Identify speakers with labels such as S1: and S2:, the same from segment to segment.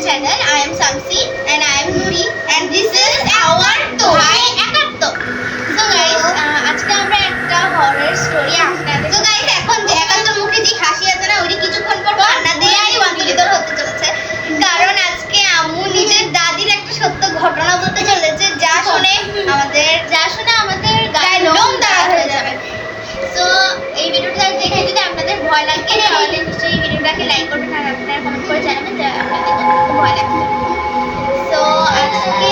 S1: channel. I am Samsi and I am Nuri and this is our Tohai একাত্ত So guys, আজকে আমরা একটা horror story আপনাদের So guys, এখন যে একাত্তর মুখে যে হাসি আছে না ওই কিছুক্ষণ পর আপনাদেরই অন্তরিত হতে চলেছে। কারণ আজকে আম্মু নিজের দাদির ঘটনা বলতে চলেছে যা শুনে আমাদের যা শুনে আমাদের গায়ে লোম দাঁড়া হয়ে যাবে। সো এই ভিডিওটা দেখে যদি আপনাদের ভয় লাগে তাহলে নিশ্চয়ই এই ভিডিওটাকে লাইক করবেন আর আপনারা কমেন্ট করে জানাবেন যে আপনাদের ভয় লাগছে। সো আজকে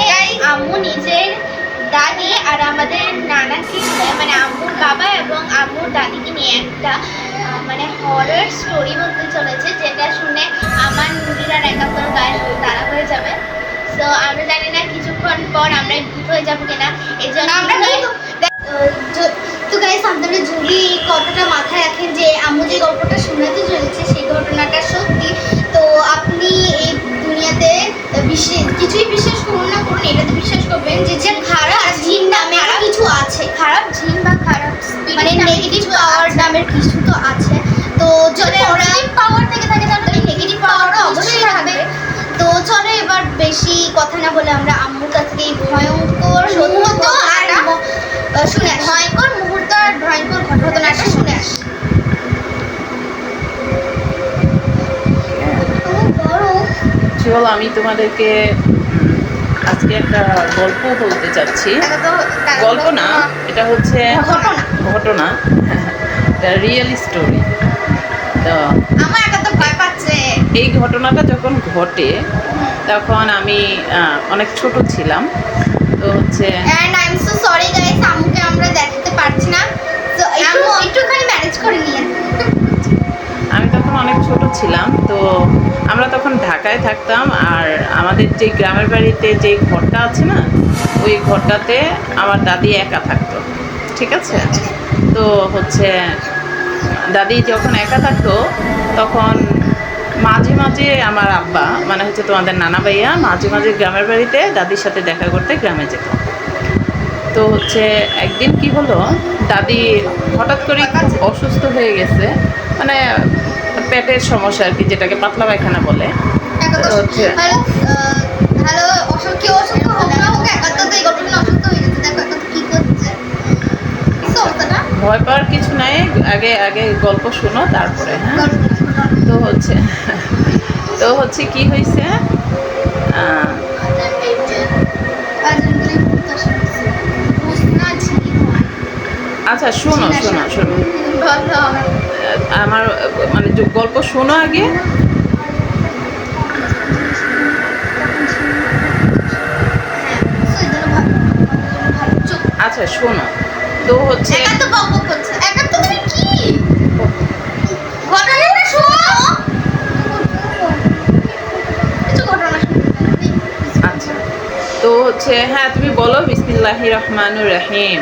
S1: আম্মু নিজের দাদি আর আমাদের নানাকে মানে আম্মুর বাবা এবং আম্মুর দাদিকে নিয়ে একটা মানে হরর স্টোরি বলতে চলেছে যেটা শুনে আমার নুরির আর একাত্তর গায়ে তারা হয়ে যাবে। সো আমরা জানি না কিছুক্ষণ পর আমরা ভূত হয়ে যাব কিনা? এই জন্য
S2: আমরা
S1: তো গাইস আপনারা যদি কথাটা মাথায় রাখেন যে আম্মু যে গল্পটা শোনাতে চলেছে সেই ঘটনাটা সত্যি তো আপনি এই দুনিয়াতে বিশেষ কিছুই বিশ্বাস করুন না করুন এটাতে বিশ্বাস করবেন যে যে খারাপ জিন নামে আরও কিছু আছে। খারাপ জিন বা খারাপ মানে নেগেটিভ পাওয়ার নামের কিছু তো আছে। তো চলে আমরা পাওয়ার থেকে থাকে তাহলে নেগেটিভ পাওয়ারও অবশ্যই থাকবে। তো চলো এবার বেশি কথা না বলে আমরা শুনে আসি। ভয়ঙ্কর মুহূর্ত আর ভয়ঙ্কর ঘটনাটা শুনে আসি।
S2: চল আমি তোমাদেরকে আজকে একটা গল্প বলতে চাচ্ছি। গল্প না এটা হচ্ছে
S1: ঘটনা।
S2: এটা রিয়েল স্টোরি তো
S1: আমার একা তো
S2: এই ঘটনাটা যখন ঘটে তখন আমি আহ, অনেক ছোট ছিলাম। তো হচ্ছে
S1: and I am so sorry guys আম্মুকে আমরা দেখাতে পারছি না। তো একটু একটুখানি ম্যানেজ করে নিয়ে।
S2: আমি তখন অনেক ছোট ছিলাম তো আমরা তখন ঢাকায় থাকতাম আর আমাদের যে গ্রামের বাড়িতে যে ঘরটা আছে না ওই ঘরটাতে আমার দাদি একা থাকতো ঠিক আছে? তো হচ্ছে দাদি যখন একা থাকতো তখন মাঝে মাঝে আমার আব্বা মানে হচ্ছে তোমাদের নানা ভাইয়া মাঝে মাঝে গ্রামের বাড়িতে দাদির সাথে দেখা করতে গ্রামে যেত। তো হচ্ছে একদিন কি হলো দাদি হঠাৎ করে খুব অসুস্থ হয়ে গেছে মানে পেটের সমস্যা আর কি যেটাকে পাতলা পায়খানা বলে। হচ্ছে ভয় পাওয়ার কিছু নাই আগে আগে গল্প শোনো তারপরে হ্যাঁ? তো হচ্ছে তো হচ্ছে কি হয়েছে? আচ্ছা শোনো শোনো শোনো। আমার মানে গল্প শোনো আগে। আচ্ছা শোনো। তো হচ্ছে আচ্ছা। তো হচ্ছে হ্যাঁ তুমি বলো বিসমিল্লাহি রহমানুর রহিম।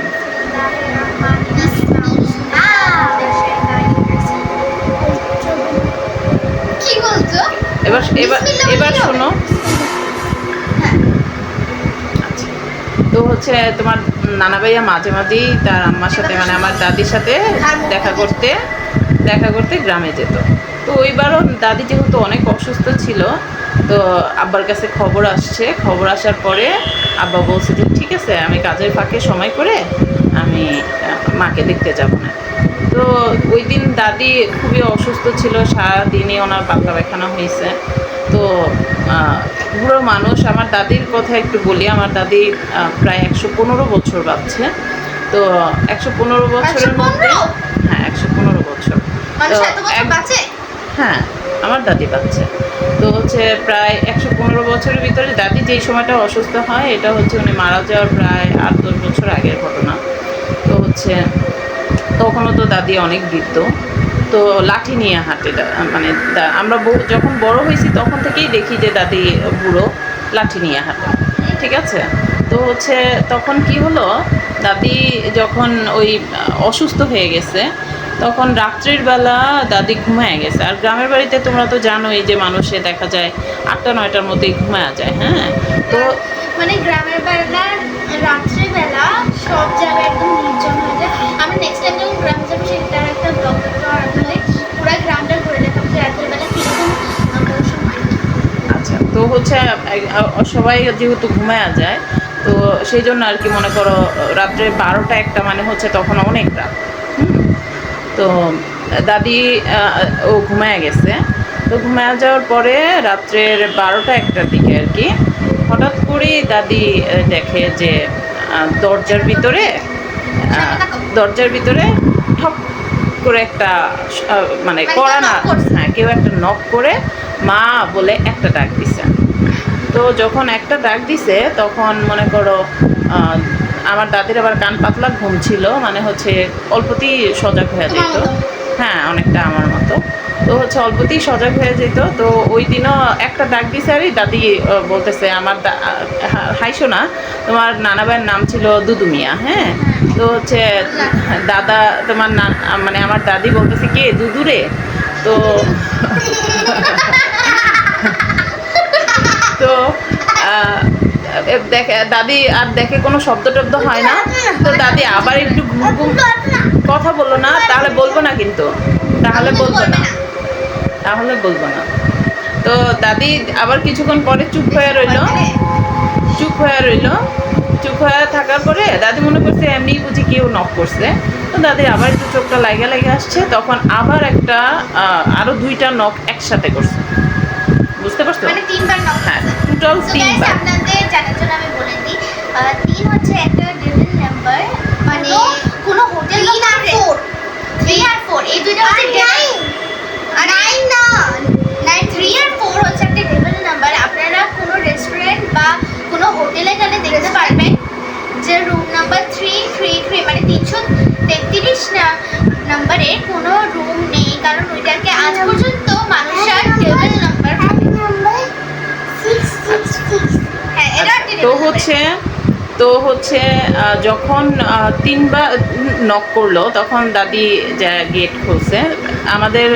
S2: এবার এবার এবার শোনো।
S1: হ্যাঁ।
S2: তো হচ্ছে তোমার নানা ভাইয়া মাঝে মাঝেই তার আম্মার সাথে মানে আমার দাদির সাথে দেখা করতে দেখা করতে গ্রামে যেত। তো ওইবারও দাদি যেহেতু অনেক অসুস্থ ছিল তো আব্বার কাছে খবর আসছে। খবর আসার পরে আব্বা বলছে যে ঠিক আছে আমি কাজের ফাঁকে সময় করে আমি মাকে দেখতে যাব না। তো ওই দিন দাদি খুবই অসুস্থ ছিল সারাদিনই ওনার পাতলা পায়খানা হয়েছে। তো বুড়ো মানুষ আমার দাদির কথা একটু বলি আমার দাদি প্রায় একশো পনেরো বছর বাঁচছে। তো একশো পনেরো বছরের মধ্যে হ্যাঁ একশো পনেরো বছর। তো এক- হ্যাঁ আমার দাদি বাচ্চা তো হচ্ছে প্রায় একশো পনেরো বছরের ভিতরে দাদি যেই সময়টা অসুস্থ হয় এটা হচ্ছে উনি মারা যাওয়ার প্রায় আট দশ বছর আগের ঘটনা। তো হচ্ছে তখনও তো দাদি অনেক বৃদ্ধ। তো লাঠি নিয়ে হাঁটে মানে আমরা যখন বড় হয়েছি তখন থেকেই দেখি যে দাদি বুড়ো লাঠি নিয়ে হাঁটে। ঠিক আছে? তো হচ্ছে তখন কি হলো, দাদি যখন ওই অসুস্থ হয়ে গেছে, তখন রাত্রির বেলা দাদি ঘুমায় গেছে। আর গ্রামের বাড়িতে তোমরা তো জানোই যে মানুষে দেখা যায় আটটা, নয়টার মধ্যেই ঘুমায় যায় হ্যাঁ? তো
S1: মানে গ্রামের বেলা রাত্রেবেলা সব জায়গায় একদম
S2: তো হচ্ছে সবাই যেহেতু ঘুমায়া যায় তো সেই জন্য আর কি মনে করো রাত্রে বারোটা একটা মানে হচ্ছে তখন অনেক রাত। তো দাদি ও ঘুমায় গেছে। তো ঘুমায় যাওয়ার পরে রাত্রের বারোটা একটার দিকে আর কি হঠাৎ করেই দাদি দেখে যে দরজার ভিতরে দরজার ভিতরে ঠক করে একটা মানে
S1: মানে
S2: করা না হ্যাঁ কেউ একটা নক করে মা বলে একটা ডাক দিছে। তো যখন একটা ডাক দিছে তখন মনে করো আমার দাদির আবার কান পাতলা ঘুম ছিল মানে হচ্ছে অল্পতেই সজাগ হয়ে যেত। হ্যাঁ অনেকটা আমার মতো। তো হচ্ছে অল্পতেই সজাগ হয়ে যেত। তো ওই দিনও একটা ডাক দিছে আরই দাদি বলতেছে আমার আহ, না তোমার নানা ভাইয়ের নাম ছিল দুদুমিয়া হ্যাঁ? তো হচ্ছে দাদা তোমার না মানে আমার দাদি বলতেছে কে? দুদুরে? তো দেখে দাদি আর দেখে কোনো শব্দ টব্দ হয় না। তো দাদি আবার একটু ঘুম কথা বলল না তাহলে বলব না কিন্তু। তাহলে বলব না। তাহলে বলব না। তো দাদি আবার কিছুক্ষণ পরে চুপ হয়ে রইল। চুপ হয়ে রইল। চুপ হয়ে থাকার পরে দাদি মনে করছে এমনি বুঝি কেউ নক করছে। তো দাদি আবার একটু চোখটা লাগে লাগে আসছে তখন আবার একটা আহ, আরও দুইটা নক একসাথে করছে। বুঝতে পারছ?
S1: মানে
S2: হ্যাঁ। টোটাল তিনবার।
S1: আপনাদের জানার জন্য আমি বলে দিই। তিন হচ্ছে একটা ডেভিল নাম্বার মানে কোনো হোটেল তিন আর ফোর থ্রি আর ফোর এই দুইটা হচ্ছে নাইন নাইন না। নাইন থ্রি আর ফোর হচ্ছে একটা ডেভিল নাম্বার আপনারা কোনো রেস্টুরেন্ট বা কোনো হোটেলে গেলে দেখতে পারবেন।
S2: হচ্ছে, তো হচ্ছে যখন তিনবার নক করল, তখন দাদি যা গেট খুলছে। আমাদের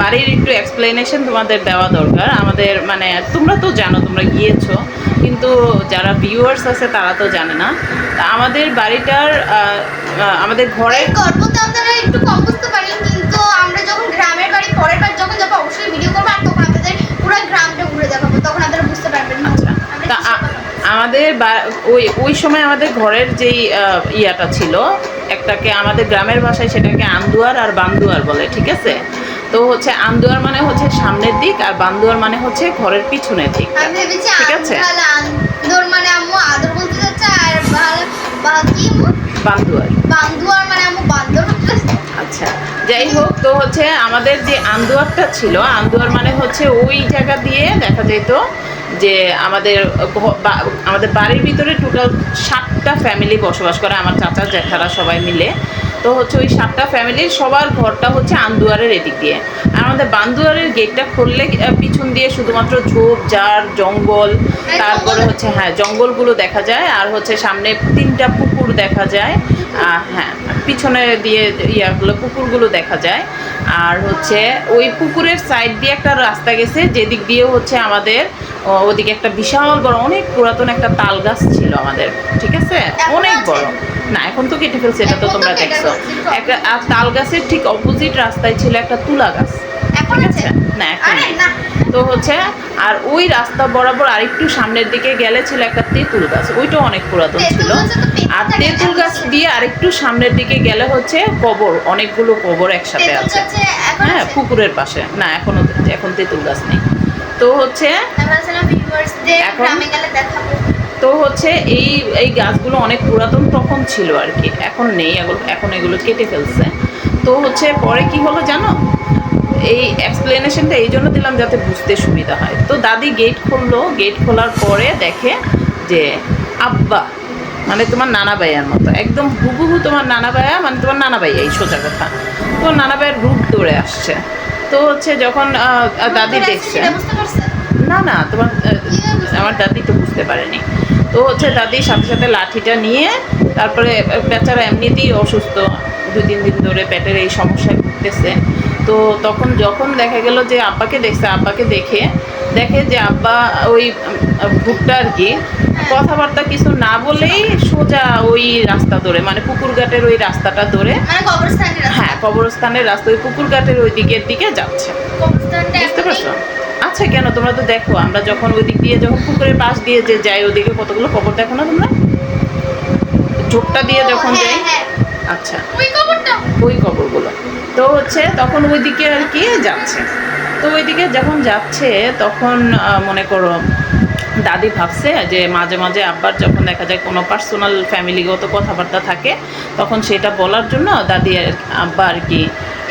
S2: বাড়ির একটু এক্সপ্লেনেশন তোমাদের দেওয়া দরকার। আমাদের মানে তোমরা তো জানো, তোমরা গিয়েছো, কিন্তু যারা ভিউয়ার্স আছে, তারা তো জানে না। আমাদের বাড়িটার আমাদের ঘরের
S1: এই গল্পটা আপনারা একটু
S2: বা- ওই ওই সময় আমাদের ঘরের যেই ইয়াটা ছিল একটাকে আমাদের গ্রামের ভাষায় সেটাকে আন্দুয়ার আর বান্দুয়ার বলে ঠিক আছে? তো হচ্ছে আন্দুয়ার মানে হচ্ছে সামনের দিক আর বান্দুয়ার মানে হচ্ছে ঘরের পিছনের দিক। ঠিক আছে?
S1: মানে আম্মু আদর বলতে যাচ্ছে আর বা- বা- কি? আম্মু?
S2: বান্দুয়ার।
S1: বান্দুয়ার মানে আম্মু বান্দর
S2: আচ্ছা যাই হোক তো হচ্ছে আমাদের যে আন্দুয়ারটা ছিল আন্দুয়ার মানে হচ্ছে ওই জায়গা দিয়ে দেখা যেত যে আমাদের আমাদের বাড়ির ভিতরে টোটাল সাতটা ফ্যামিলি বসবাস করে, আমার চাচা, জ্যাঠারা সবাই মিলে। তো হচ্ছে ওই সাতটা ফ্যামিলির সবার ঘরটা হচ্ছে আন্দুয়ারের এদিক দিয়ে। আর আমাদের বান্দুয়ারের গেটটা খুললে পিছন দিয়ে শুধুমাত্র ঝোপ, ঝাড়, জঙ্গল, তারপরে হচ্ছে হ্যাঁ জঙ্গলগুলো দেখা যায়। আর হচ্ছে সামনে তিনটা পুকুর দেখা যায়। হ্যাঁ পিছনে দিয়ে ইয়াগুলো, পুকুরগুলো দেখা যায়। আর হচ্ছে ওই পুকুরের সাইড দিয়ে একটা রাস্তা গেছে, যেদিক দিয়ে হচ্ছে আমাদের ওদিকে একটা বিশাল বড় অনেক পুরাতন একটা তাল গাছ ছিল আমাদের ঠিক আছে? অনেক? বড়। না এখন তো কেটে ফেলছে এটা তো তোমরা দেখছ। একটা আর তাল গাছের ঠিক অপোজিট রাস্তায় ছিল একটা তুলা গাছ ঠিক
S1: আছে?
S2: না এখন তো হচ্ছে আর ওই রাস্তা বরাবর আরেকটু সামনের দিকে গেলে ছিল একটা তেঁতুল গাছ ওইটা অনেক পুরাতন ছিল। আর তেঁতুল গাছ দিয়ে আরেকটু সামনের দিকে গেলে হচ্ছে কবর অনেকগুলো কবর একসাথে আছে। হ্যাঁ পুকুরের পাশে। না এখনও এখন তেঁতুল গাছ নেই। তো হচ্ছে তো হচ্ছে এই এই গাছগুলো অনেক পুরাতন তখন ছিল আর কি। এখন নেই এখন এগুলো কেটে ফেলছে। তো হচ্ছে পরে কি হলো জানো? এই এক্সপ্লেনেশনটা এই জন্য দিলাম যাতে বুঝতে সুবিধা হয়। তো দাদি গেট খুললো গেট খোলার পরে দেখে যে, আব্বা মানে তোমার নানা ভাইয়ার মতো। একদম হুবহু তোমার নানা ভাইয়া মানে তোমার নানা ভাইয়া এই সোজা কথা। তো নানা ভাইয়ের রূপ দৌড়ে আসছে। তো হচ্ছে যখন দাদি দেখছে। না না তোমার আমার দাদি তো বুঝতে পারেনি। তো হচ্ছে দাদি সাথে সাথে লাঠিটা নিয়ে তারপরে বেচারা এমনিতেই অসুস্থ। দুই তিন দিন ধরে পেটের এই সমস্যায় ভুগতেছে। তো তখন যখন দেখা গেল যে আব্বাকে দেখছে আব্বাকে দেখে দেখে যে আব্বা ওই ভুট্টা আর কি কথাবার্তা কিছু না বলেই সোজা ওই রাস্তা ধরে মানে পুকুর ঘাটের ওই রাস্তাটা ধরে
S1: মানে
S2: হ্যাঁ কবরস্থানের রাস্তা ওই পুকুর ঘাটের ওই দিকের দিকে যাচ্ছে। বুঝতে পারছ? আচ্ছা কেন? তোমরা তো দেখো আমরা যখন ওই দিক দিয়ে যখন পুকুরের পাশ দিয়ে যে যাই ওদিকে কতগুলো কবর দেখো না তোমরা? ঝোপটা দিয়ে যখন যাই?
S1: হ্যাঁ। হ্যাঁ
S2: আচ্ছা।
S1: ওই কবরটা?
S2: ওই কবরগুলো। তো হচ্ছে তখন ওইদিকে আর কি যাচ্ছে। তো ওইদিকে যখন যাচ্ছে তখন মনে করো দাদি ভাবছে যে মাঝে মাঝে আব্বার যখন দেখা যায় কোনো পার্সোনাল ফ্যামিলিগত কথাবার্তা থাকে তখন সেটা বলার জন্য দাদি আর আব্বা আর কি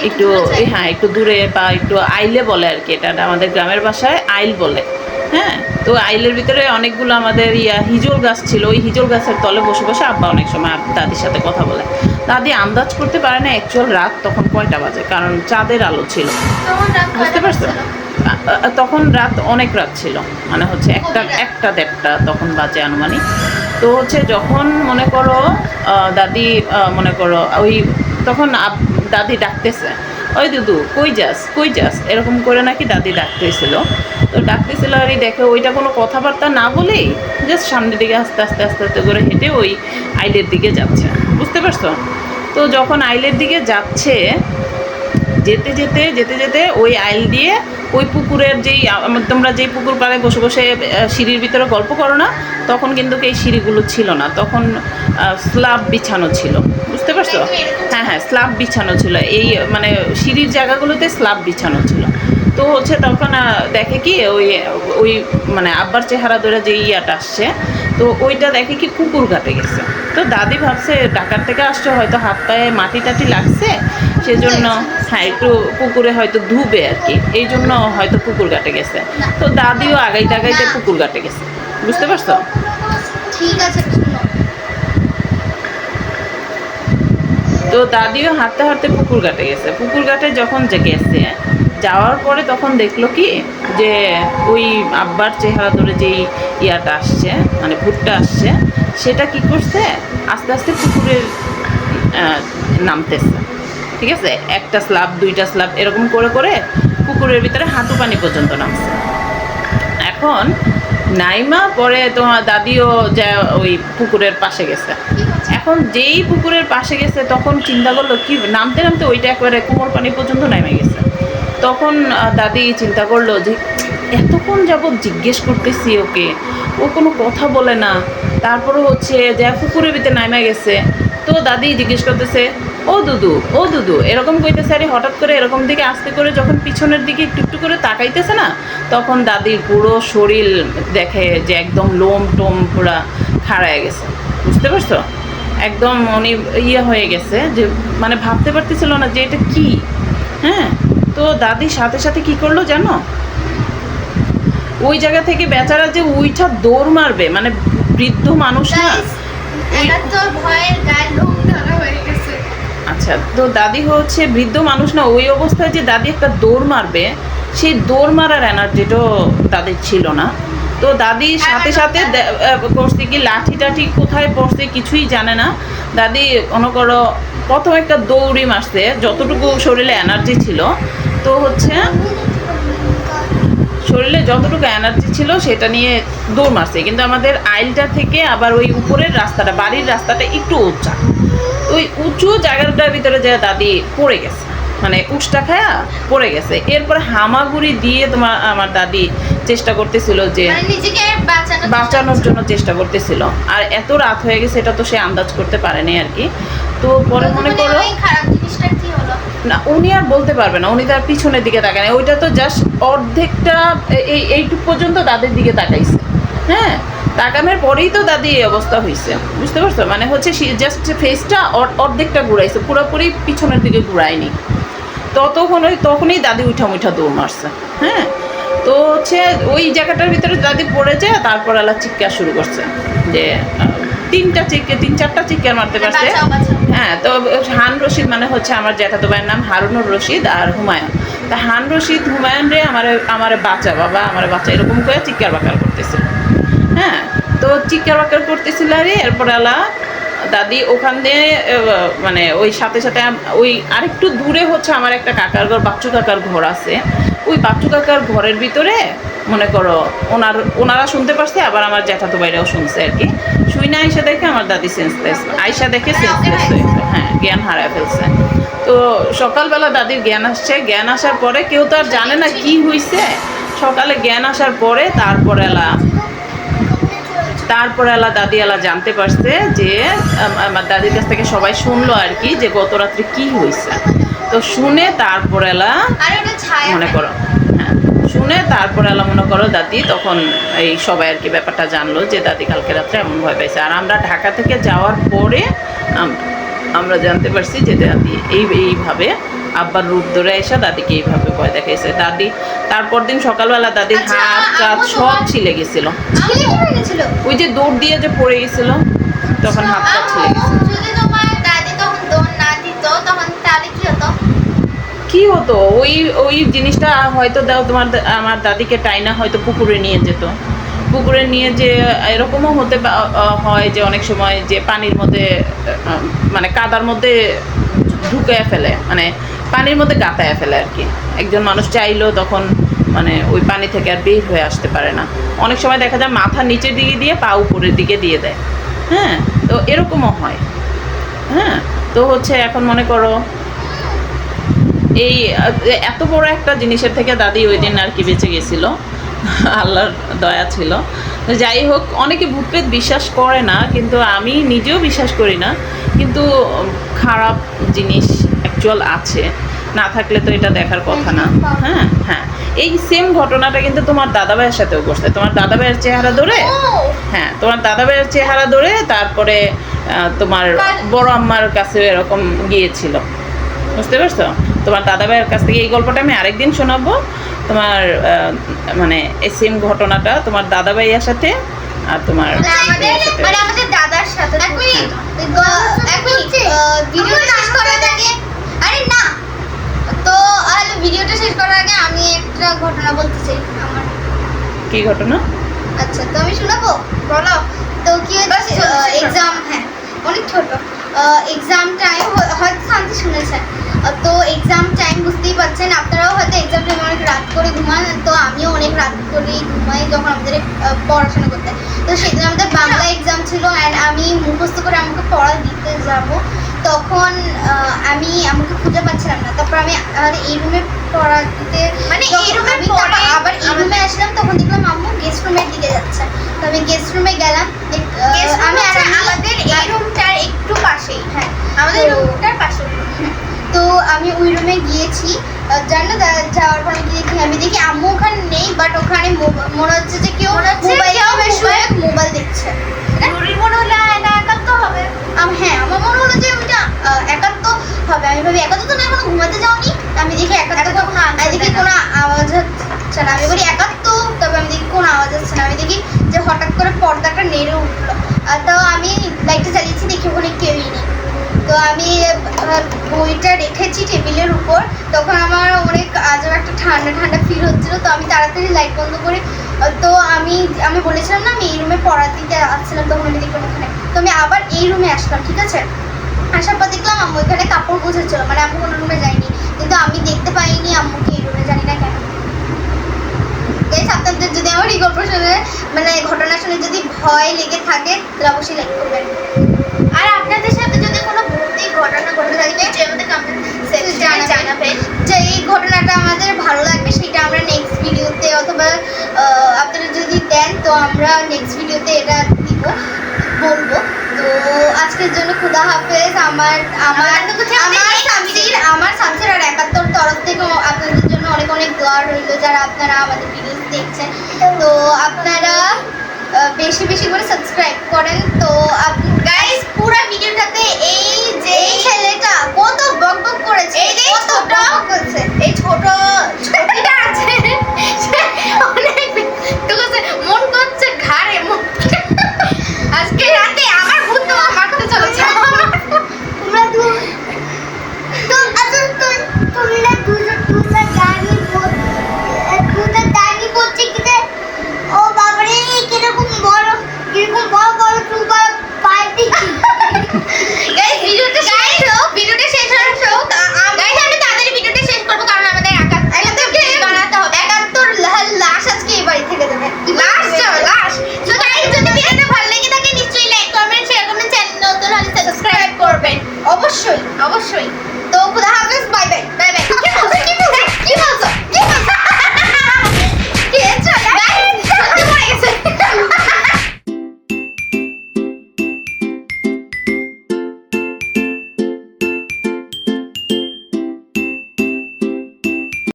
S2: একটু হ্যাঁ একটু দূরে বা একটু আইলে বলে আর কি। এটা আমাদের গ্রামের ভাষায় আইল বলে হ্যাঁ? তো আইলের ভিতরে অনেকগুলো আমাদের ইয়া হিজল গাছ ছিল। ওই হিজল গাছের তলে বসে বসে আব্বা অনেক সময় দাদির সাথে কথা বলে। দাদি আন্দাজ করতে পারে না অ্যাকচুয়াল রাত তখন কয়টা বাজে? কারণ চাঁদের আলো ছিল। বুঝতে পারছ তখন রাত অনেক রাত ছিল। মানে হচ্ছে একটা একটা দেড়টা তখন বাজে আনুমানিক। তো হচ্ছে যখন মনে করো দাদি মনে করো, ওই তখন দাদি ডাকতেছে। ওই দুদু, কই যাস কই যাস? এরকম করে নাকি দাদি ডাকতেছিল। তো ডাকতেছিল আর দেখে ওইটা কোনো কথাবার্তা না বলেই জাস্ট সামনের দিকে আস্তে আস্তে আস্তে আস্তে করে হেঁটে ওই আইলের দিকে যাচ্ছে। বুঝতে পারছ? তো যখন আইলের দিকে যাচ্ছে যেতে যেতে যেতে যেতে ওই আইল দিয়ে ওই পুকুরের যেই তোমরা যেই পুকুর পাড়ে বসে বসে সিঁড়ির ভিতরে গল্প করো না তখন কিন্তু এই সিঁড়িগুলো ছিল না। তখন স্ল্যাব বিছানো ছিল। বুঝতে পারছ? হ্যাঁ হ্যাঁ স্ল্যাব বিছানো ছিল। এই মানে সিঁড়ির জায়গাগুলোতে স্ল্যাব বিছানো ছিল। তো হচ্ছে তখন দেখে কি ওই ওই মানে আব্বার চেহারা ধরে যে ইয়াটা আসছে তো ওইটা দেখে কি কুকুর ঘাটে গেছে। তো দাদি ভাবছে ডাকার থেকে আসছে হয়তো হাত পায়ে মাটি টাটি লাগছে সেজন্য হ্যাঁ একটু পুকুরে হয়তো ধুবে আর কি। এই জন্য হয়তো পুকুর ঘাটে গেছে। তো দাদিও আগাইতে আগাইতে পুকুর ঘাটে গেছে। বুঝতে পারছ?
S1: ঠিক আছে
S2: তো দাদিও হাঁটতে হাঁটতে পুকুর ঘাটে গেছে। পুকুর ঘাটে যখন যে গেছে যাওয়ার পরে তখন দেখল কি যে ওই আব্বার চেহারা ধরে যেই ইয়াটা আসছে মানে ভুট্টা আসছে সেটা কি করছে? আস্তে আস্তে পুকুরের নামতেছে। ঠিক আছে? একটা স্ল্যাব, দুইটা স্ল্যাব এরকম করে করে পুকুরের ভিতরে হাঁটু পানি পর্যন্ত নামছে। এখন নাইমা পরে তোমার দাদিও যা ওই পুকুরের পাশে গেছে। এখন যেই পুকুরের পাশে গেছে তখন চিন্তা করল কি, নামতে নামতে ওইটা একবারে কোমর পানি পর্যন্ত নেমে গেছে। তখন দাদি চিন্তা করল যে, এতক্ষণ যাবৎ জিজ্ঞেস করতেছি ওকে, ও কোনো কথা বলে না। তারপরে হচ্ছে যে পুকুরের ভিতরে নামে গেছে। তো দাদি জিজ্ঞেস করতেছে ও দুদু ও দুদু এরকম কইতেছে আরে হঠাৎ করে এরকম দিকে আস্তে করে যখন পিছনের দিকে একটু একটু করে তাকাইতেছে না তখন দাদির পুরো শরীর দেখে যে একদম লোম টোম পুরা খাড়ায় গেছে। বুঝতে পারছ? একদম উনি ইয়ে হয়ে গেছে যে মানে ভাবতে পারতেছিল না যে এটা কি। হ্যাঁ? তো দাদি সাথে সাথে কি করল জানো? ওই জায়গা থেকে বেচারা যে উইঠা দৌড় মারবে মানে বৃদ্ধ মানুষ না
S1: ভয়ের গায়ে লোম ধরা হয়ে গেছে
S2: আচ্ছা তো দাদি হচ্ছে বৃদ্ধ মানুষ না ওই অবস্থায় যে দাদি একটা দৌড় মারবে সেই দৌড় মারার এনার্জিটাও দাদির ছিল না। তো দাদি সাথে সাথে দে- আহ, কি লাঠি টাঠি কোথায় পড়ছে কিছুই জানে না। দাদি মনে করো প্রথম একটা দৌড়ি মারছে যতটুকু শরীরে এনার্জি ছিল তো হচ্ছে শরীরে যতটুকু এনার্জি ছিল সেটা নিয়ে দৌড় মারছে। কিন্তু আমাদের আইলটা থেকে আবার ওই উপরের রাস্তাটা বাড়ির রাস্তাটা একটু উঁচা। ওই উঁচু জায়গাটার ভিতরে যে দাদি পড়ে গেছে মানে উষ্টা খায়া পড়ে গেছে। এরপরে হামাগুড়ি দিয়ে তোমার আমার দাদি চেষ্টা করতেছিল যে
S1: মানে
S2: বাঁচানোর জন্য চেষ্টা করতেছিল। আর এত রাত হয়ে গেছে এটা তো সে আন্দাজ করতে পারেনি আর কি। তো পরে মনে করো
S1: ওই খারাপ জিনিসটা কি হলো?
S2: না উনি আর বলতে পারবে না উনি তার পিছনের দিকে তাকায় ওইটা তো জাস্ট অর্ধেকটা এই এইটুক পর্যন্ত দাদির দিকে তাকাইছে। হ্যাঁ তাকানোর পরেই তো দাদি এই অবস্থা হয়েছে বুঝতে পারছ? মানে হচ্ছে জাস্ট ফেসটা অর্ধেকটা ঘুরাইছে পুরোপুরি পিছনের দিকে ঘুরায়নি। ততক্ষণ ওই তখনই দাদি উঠা মুঠা দৌড় মারছে হ্যাঁ? তো হচ্ছে ওই জায়গাটার ভিতরে দাদি পড়েছে তারপর আলা চিৎকার শুরু করছে যে তিনটা চিৎকার তিন চারটা চিৎকার মারতে পারছে।
S1: বাঁচাও বাঁচাও।
S2: হ্যাঁ তো হান রশিদ মানে হচ্ছে আমার জ্যাঠাতো ভাইয়ের নাম হারুনুর রশিদ আর হুমায়ুন। তা হান রশিদ হুমায়ুন রে আমার আমার বাচ্চা বাবা আমার বাচ্চা এরকম করে চিৎকার বাকার করতেছিল হ্যাঁ তো চিৎকার বাকার করতেছিল আরে, এরপর আলা দাদি ওখান দিয়ে মানে ওই সাথে সাথে ওই আরেকটু দূরে হচ্ছে আমার একটা কাকার ঘর, বাচ্চু কাকার ঘর আছে। ওই বাচ্চু কাকার ঘরের ভিতরে, মনে করো, ওনার, ওনারা শুনতে পারছে, আবার আমার জ্যাঠাতো বাইরেও শুনছে আর কি। শুই না, আইসা দেখে আমার দাদি সেন্সলেস আইসা দেখে সেন্সলেস হয়েছে হ্যাঁ জ্ঞান হারায় ফেলছে। তো সকালবেলা দাদির জ্ঞান আসছে, জ্ঞান আসার পরে কেউ তো আর জানে না কি হয়েছে সকালে জ্ঞান আসার পরে তারপর এলা তারপর এলা দাদি এলা জানতে পারছে যে আমার দাদির কাছ থেকে সবাই শুনলো আর কি যে গত রাত্রে কি হয়েছে। তো শুনে তারপর এলা মনে করো হ্যাঁ শুনে তারপর এলা মনে করো দাদি তখন এই সবাই আর কি ব্যাপারটা জানলো যে দাদি কালকে রাত্রে এমন ভয় পাইছে। আর আমরা ঢাকা থেকে যাওয়ার পরে আমরা জানতে পারছি যে দাদি এই এইভাবে আব্বার রূপ ধরে এসে দাদিকে এইভাবে ভয় দেখাইছে। দাদি তারপর দিন সকালবেলা দাদির
S1: আচ্ছা,
S2: হাত
S1: আম্মু
S2: সব ছিলে গেছিল। ওই যে দৌড় দিয়ে যে পড়ে গেছিল তখন হাত টাত ছিলে
S1: দাদি কি হতো?
S2: ওই ওই জিনিসটা হয়তো দাও তোমার আমার দাদিকে টাইনা হয়তো পুকুরে নিয়ে যেত। পুকুরে নিয়ে যে এরকমও হতে হয় যে অনেক সময় যে পানির মধ্যে মানে কাদার মধ্যে ঢুকে ফেলে। মানে পানির মধ্যে গাতায় ফেলে আর কি। একজন মানুষ চাইলেও তখন মানে ওই পানি থেকে আর বের হয়ে আসতে পারে না। অনেক সময় দেখা যায় মাথা নিচের দিকে দিয়ে পা উপরের দিকে দিয়ে দেয়। হ্যাঁ তো এরকমও হয়। হ্যাঁ তো হচ্ছে এখন মনে করো এই, এত বড় একটা জিনিসের থেকে দাদি ওই দিন আর কি বেঁচে গেছিল। আল্লাহর দয়া ছিল। যাই হোক, অনেকে ভূতপ্রেত বিশ্বাস করে না, কিন্তু আমি নিজেও বিশ্বাস করি না। কিন্তু খারাপ জিনিস অ্যাকচুয়াল আছে না থাকলে তো এটা দেখার কথা না। হ্যাঁ হ্যাঁ। এই সেম ঘটনাটা কিন্তু তোমার দাদাভাইয়ের সাথেও ঘটছে। তোমার দাদাভাইয়ের চেহারা ধরে হ্যাঁ তোমার দাদাভাইয়ের চেহারা ধরে তারপরে তোমার বড় আম্মার কাছে এরকম গিয়েছিল। বুঝতে পারছ? তোমার দাদাভাইয়ের কাছ থেকে এই গল্পটা আমি আরেকদিন শোনাবো। তোমার মানে এই সেম ঘটনাটা তোমার দাদাভাইয়ের সাথে আর তোমার
S1: মানে আমাদের। মানে দাদার সাথে এক মিনিট। এক মিনিট। ভিডিওটা শেষ করার আগে আরে না। তো আর ভিডিওটা শেষ করার আগে আমি একটা ঘটনা বলতে চাই আমার
S2: কি ঘটনা?
S1: আচ্ছা তো আমি শোনাবো? বলো। তো কি এক্সাম হ্যাঁ অনেক ছোট। এক্সাম টাইম হয়তো শান্তি শুনেছেন তো এক্সাম টাইম বুঝতেই পারছেন আপনারাও হয়তো এক্সাম টাইম অনেক রাত করে ঘুমান। তো আমিও অনেক রাত করে ঘুমাই যখন আমাদের পড়াশোনা করতে। তো সেদিন আমাদের বাংলা এক্সাম ছিল অ্যান্ড আমি মুখস্থ করে আমাকে পড়া দিতে যাব। তখন আমি আমাকে খুঁজে পাচ্ছিলাম না। তারপর আমি আর এই রুমে পড়া দিতে
S3: মানে এই রুমে
S1: আবার এই রুমে আসলাম তখন দেখলাম আম্মু গেস্ট রুমের দিকে যাচ্ছে। তো আমি গেস্ট রুমে গেলাম আমি আর
S3: আমাদের এই রুমটার একটু পাশেই।
S1: হ্যাঁ।
S3: আমাদের রুমটার পাশে
S1: তো আমি ওই রুমে গিয়েছি। জানো যাওয়ার পর আমি দেখি আমি দেখি আম্মু ওখানে নেই বাট ওখানে মনে হচ্ছে যে কেউ মোবাইল মোবাইল দেখছে।
S3: মনে হবে।
S1: হ্যাঁ আমার মনে হলো যে ওইটা আহ, একান্ত হবে। আমি ভাবি একান্ত তো না এখনও ঘুমাতে যাওনি। আমি দেখি
S3: কোনো answer
S1: আমি দেখি কোনো আওয়াজ হচ্ছে না। আমি বলি একান্ত তবে আমি দেখি কোনো আওয়াজ হচ্ছে না। আমি দেখি যে হঠাৎ করে পর্দাটা নেড়ে উঠল। তো আমি লাইটটা চালিয়েছি দেখি ওখানে কেউই নেই। তো আমি বইটা রেখেছি টেবিলের উপর। তখন আমার অনেক আজব একটা ঠান্ডা ঠান্ডা ফিল হচ্ছিল। তো আমি তাড়াতাড়ি লাইট বন্ধ করে তো আমি আমি বলেছিলাম না আমি এই রুমে পড়া দিতে আসছিলাম তখন আমি দেখলাম ওখানে তো আমি আবার এই রুমে আসলাম ঠিক আছে? আসার পর দেখলাম আম্মু এখানে কাপড় গুছাচ্ছিল মানে আম্মু কোনো রুমে যায়নি। কিন্তু আমি দেখতে পাইনি আম্মুকে এই রুমে জানি না কেন। আপনাদের যদি আমার এই গল্প শুনে মানে ঘটনা শুনে যদি ভয় লেগে থাকে তাহলে অবশ্যই লাইক করবেন।
S3: আর আপনাদের সাথে যদি কোনো ভৌতিক ঘটনা ঘটে থাকে নিশ্চয়ই আমাদের কমেন্ট সেকশনে জানাবেন।
S1: যে এই ঘটনাটা আমাদের ভালো লাগবে সেটা আমরা নেক্সট ভিডিওতে অথবা আপনারা যদি দেন তো আমরা নেক্সট ভিডিওতে এটা দিব বলব। তো আজকের জন্য খুদা হাফেজ। আমার আমার আমার
S3: next
S1: আমার শামসির আর একাত্তর তরফ থেকে আপনাদের জন্য অনেক অনেক দোয়া রইল যারা আপনারা আমাদের ভিডিও দেখছেন। তো আপনারা বেশি বেশি করে সাবস্ক্রাইব করেন। তো গাইস পুরো ভিডিওটাতে এই যে ছেলেটা কত বক বক করেছে
S3: এই যে
S1: কত
S3: ছোট-
S1: বক বক করেছে।
S3: এই ছোট ছোটিটা আছে। অনেক আছে মন করছে ঘাড়ে আজকে রাতে তো